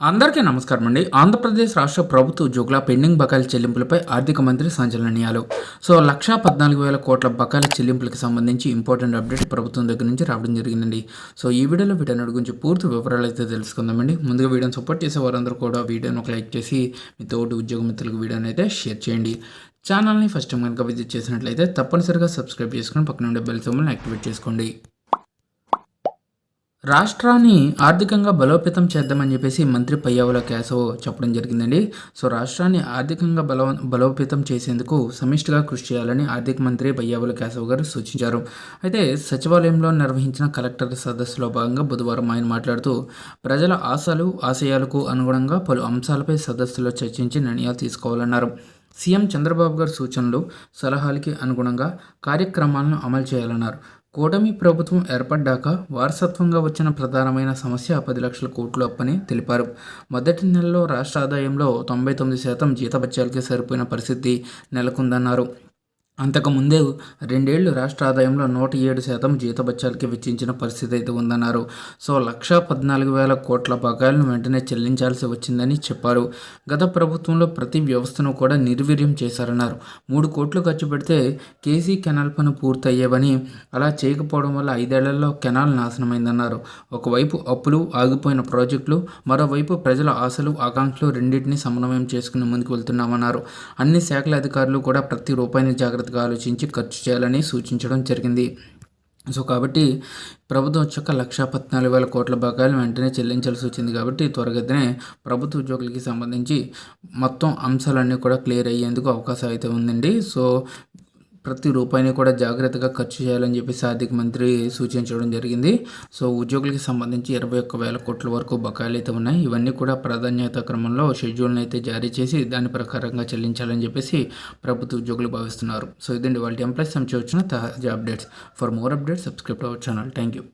అందరికీ నమస్కారం అండి. ఆంధ్రప్రదేశ్ రాష్ట్ర ప్రభుత్వ ఉద్యోగుల పెండింగ్ బకాయిల చెల్లింపులపై ఆర్థిక మంత్రి సంచలనీయాలు సో లక్షా పద్నాలుగు వేల కోట్ల బకాయిల చెల్లింపులకు సంబంధించి ఇంపార్టెంట్ అప్డేట్ ప్రభుత్వం దగ్గర నుంచి రావడం జరిగిందండి. సో ఈ వీడియోలో వీటన్నిటి గురించి పూర్తి వివరాలు అయితే తెలుసుకుందామండి. ముందుగా వీడియోని సపోర్ట్ చేసే వారందరూ కూడా వీడియోని ఒక లైక్ చేసి మీ తోటి ఉద్యోగ మిత్రులకు వీడియోని అయితే షేర్ చేయండి. ఛానల్ని ఫస్ట్ టైం కనుక విజిట్ చేసినట్లయితే తప్పనిసరిగా సబ్స్క్రైబ్ చేసుకొని పక్కన ఉండే బెల్ సింబల్ని యాక్టివేట్ చేసుకోండి. రాష్ట్రాన్ని ఆర్థికంగా బలోపేతం చేద్దామని చెప్పేసి మంత్రి పయ్యావుల కేశవ్ చెప్పడం జరిగిందండి. సో రాష్ట్రాన్ని ఆర్థికంగా బలో బలోపేతం చేసేందుకు సమిష్టిగా కృషి చేయాలని ఆర్థిక మంత్రి పయ్యావుల కేశవ్ గారు సూచించారు. అయితే సచివాలయంలో నిర్వహించిన కలెక్టర్ సదస్సులో భాగంగా బుధవారం ఆయన మాట్లాడుతూ ప్రజల ఆశలు ఆశయాలకు అనుగుణంగా పలు అంశాలపై సదస్సులో చర్చించి నిర్ణయాలు తీసుకోవాలన్నారు. సీఎం చంద్రబాబు గారి సూచనలు సలహాలకి అనుగుణంగా కార్యక్రమాలను అమలు చేయాలన్నారు. కూటమి ప్రభుత్వం ఏర్పడ్డాక వారసత్వంగా వచ్చిన ప్రధానమైన సమస్య పది లక్షల కోట్లు అప్పని తెలిపారు. మొదటి నెలలో రాష్ట్ర ఆదాయంలో తొంభై తొమ్మిది శాతం జీతభత్యాలకే సరిపోయిన పరిస్థితి నెలకొందన్నారు. అంతకుముందే రెండేళ్ళు రాష్ట్ర ఆదాయంలో నూట ఏడు శాతం జీతబత్యాలకి వెచ్చించిన పరిస్థితి అయితే ఉందన్నారు. సో లక్ష పద్నాలుగు వేల కోట్ల బకాయిలను వెంటనే చెల్లించాల్సి వచ్చిందని చెప్పారు. గత ప్రభుత్వంలో ప్రతి వ్యవస్థను కూడా నిర్వీర్యం చేశారన్నారు. మూడు కోట్లు ఖర్చు పెడితే కేసీ కెనాల్ పని పూర్తయ్యేవని అలా చేయకపోవడం వల్ల ఐదేళ్ళలో కెనాల్ నాశనమైందన్నారు. ఒకవైపు అప్పులు ఆగిపోయిన ప్రాజెక్టులు మరోవైపు ప్రజల ఆశలు ఆకాంక్షలు రెండింటినీ సమన్వయం చేసుకుని ముందుకు వెళ్తున్నామన్నారు. అన్ని శాఖల అధికారులు కూడా ప్రతి రూపాయిని జాగ్రత్త జాగ్రత్తగా ఆలోచించి ఖర్చు చేయాలని సూచించడం జరిగింది. సో కాబట్టి ప్రభుత్వం వచ్చాక లక్ష పద్నాలుగు వేల కోట్ల బకాయిలు వెంటనే చెల్లించాల్సి వచ్చింది కాబట్టి త్వరగతినే ప్రభుత్వ ఉద్యోగులకి సంబంధించి మొత్తం అంశాలన్నీ కూడా క్లియర్ అయ్యేందుకు అవకాశం అయితే ఉందండి. సో ప్రతి రూపాయిని కూడా జాగ్రత్తగా ఖర్చు చేయాలని చెప్పేసి ఆర్థిక మంత్రి సూచించడం జరిగింది. సో ఉద్యోగులకి సంబంధించి ఇరవై ఒక్క వేల కోట్ల వరకు బకాయిలు అయితే ఉన్నాయి. ఇవన్నీ కూడా ప్రాధాన్యత క్రమంలో షెడ్యూల్ని అయితే జారీ చేసి దాని ప్రకారంగా చెల్లించాలని చెప్పేసి ప్రభుత్వ ఉద్యోగులు భావిస్తున్నారు. సో ఇదండి వాళ్ళ ఎంప్లాయీస్ సంబంధించి వచ్చిన తాజా updates. For more updates subscribe our channel. Thank you